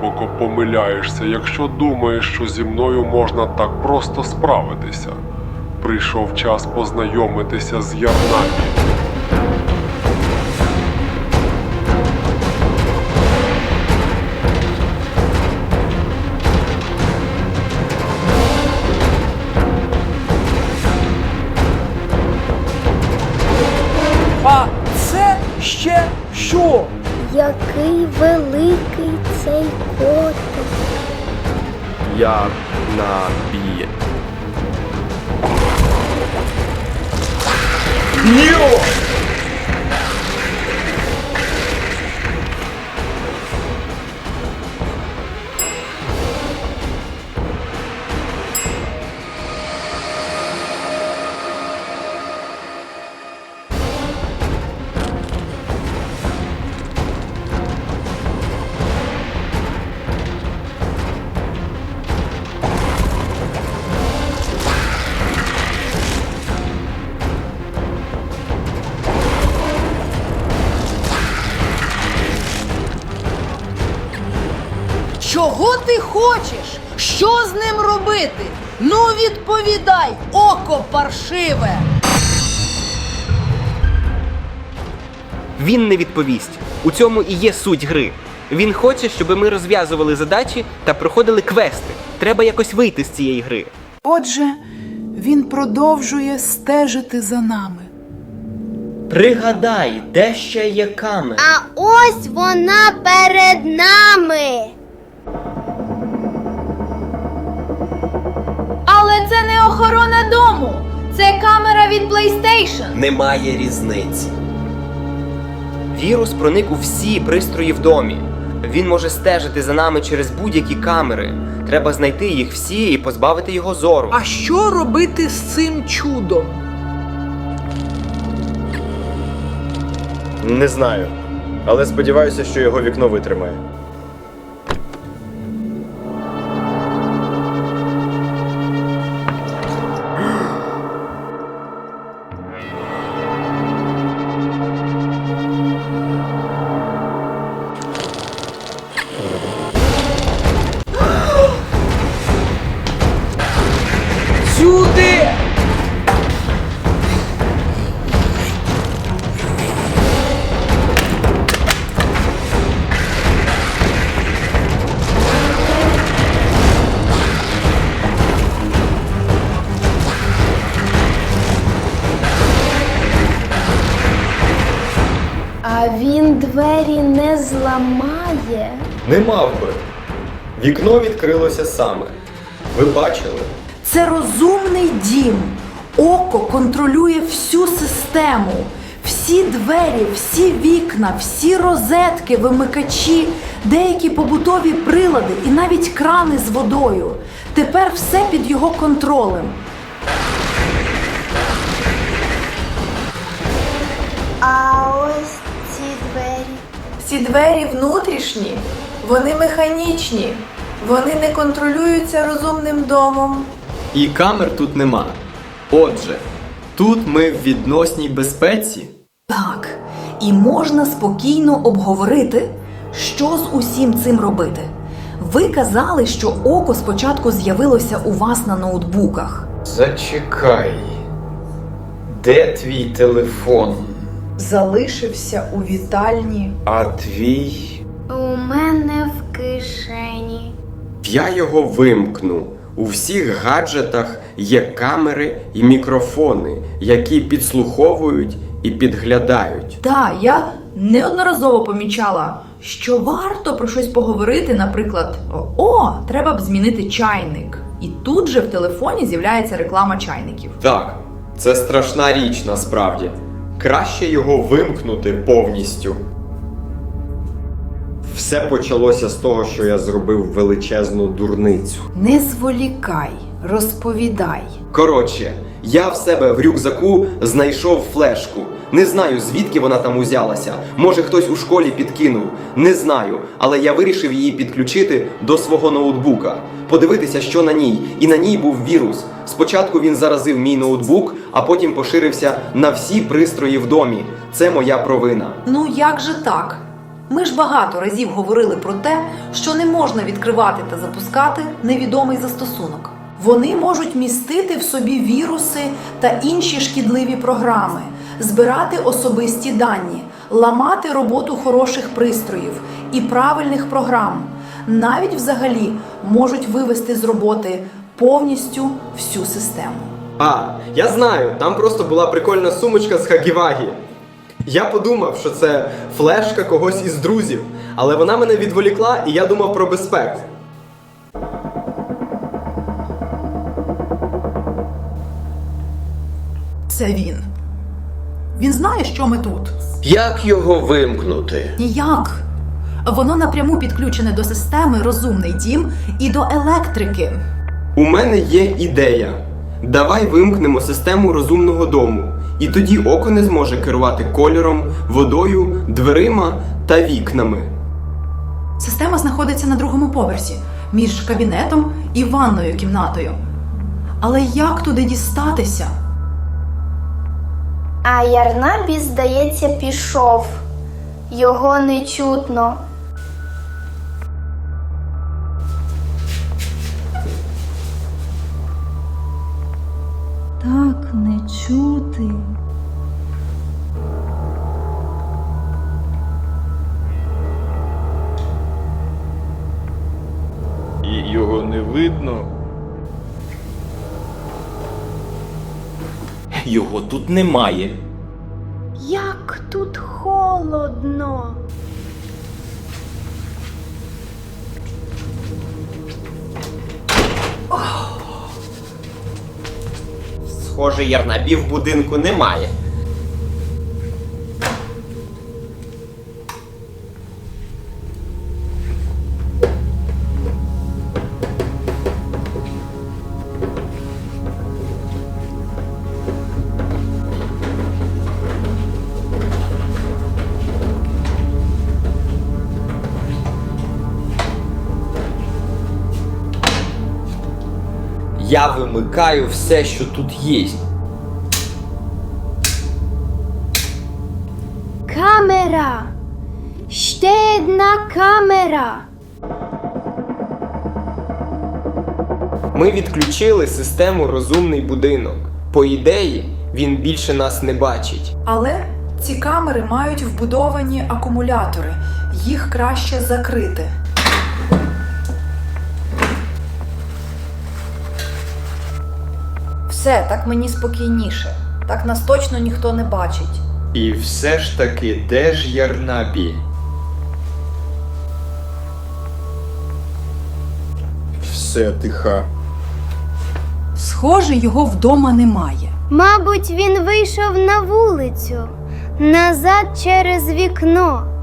глибоко помиляєшся, якщо думаєш, що зі мною можна так просто справитися. Прийшов час познайомитися з Ярнамі. А це ще що? Який великий цей котик. Я на бі. Ніо! Чого ти хочеш? Що з ним робити? Ну відповідай, око паршиве. Він не відповість. У цьому і є суть гри. Він хоче, щоб ми розв'язували задачі та проходили квести. Треба якось вийти з цієї гри. Отже, він продовжує стежити за нами. Пригадай, де ще є камера. А ось вона перед нами. Охорона дому. Це камера від PlayStation. Немає різниці. Вірус проник у всі пристрої в домі. Він може стежити за нами через будь-які камери. Треба знайти їх всі і позбавити його зору. А що робити з цим чудом? Не знаю. Але сподіваюся, що його вікно витримає. Він двері не зламає. Не мав би. Вікно відкрилося саме. Ви бачили? Це розумний дім. Око контролює всю систему. Всі двері, всі вікна, всі розетки, вимикачі, деякі побутові прилади і навіть крани з водою. Тепер все під його контролем. Ці двері внутрішні, вони механічні, вони не контролюються розумним домом. І камер тут нема. Отже, тут ми в відносній безпеці. Так, і можна спокійно обговорити, що з усім цим робити. Ви казали, що око спочатку з'явилося у вас на ноутбуках. Зачекай. Де твій телефон? Залишився у вітальні. А твій? У мене в кишені. Я його вимкну. У всіх гаджетах є камери і мікрофони, які підслуховують і підглядають. Так, я неодноразово помічала, що варто про щось поговорити, наприклад, о, треба б змінити чайник. І тут же в телефоні з'являється реклама чайників. Так, це страшна річ насправді. Краще його вимкнути повністю. Все почалося з того, що я зробив величезну дурницю. Не зволікай, розповідай. Коротше, я в себе в рюкзаку знайшов флешку. Не знаю, звідки вона там узялася. Може, хтось у школі підкинув. Не знаю, але я вирішив її підключити до свого ноутбука, подивитися, що на ній. І на ній був вірус. Спочатку він заразив мій ноутбук, а потім поширився на всі пристрої в домі. Це моя провина. Ну як же так? Ми ж багато разів говорили про те, що не можна відкривати та запускати невідомий застосунок. Вони можуть містити в собі віруси та інші шкідливі програми, збирати особисті дані, ламати роботу хороших пристроїв і правильних програм, навіть взагалі можуть вивести з роботи повністю всю систему. А, я знаю, там просто була прикольна сумочка з Хагівагі. Я подумав, що це флешка когось із друзів, але вона мене відволікла і я думав про безпеку. Це він. Він знає, що ми тут. Як його вимкнути? Ніяк. Воно напряму підключене до системи Розумний дім і до електрики. У мене є ідея. Давай вимкнемо систему розумного дому, і тоді око не зможе керувати кольором, водою, дверима та вікнами. Система знаходиться на другому поверсі між кабінетом і ванною кімнатою. Але як туди дістатися? А Ярнабі, здається, пішов. Його не чутно. Так не чути. І його не видно. Його тут немає. Як тут холодно. Схоже, ярнабів в будинку немає. Я вимикаю все, що тут є. Камера. Ще одна камера. Ми відключили систему розумний будинок. По ідеї, він більше нас не бачить. Але ці камери мають вбудовані акумулятори. Їх краще закрити. Все, так мені спокійніше. Так нас точно ніхто не бачить. І все ж таки, де ж Ярнабі? Все тиха. Схоже, його вдома немає. Мабуть, він вийшов на вулицю. Назад через вікно.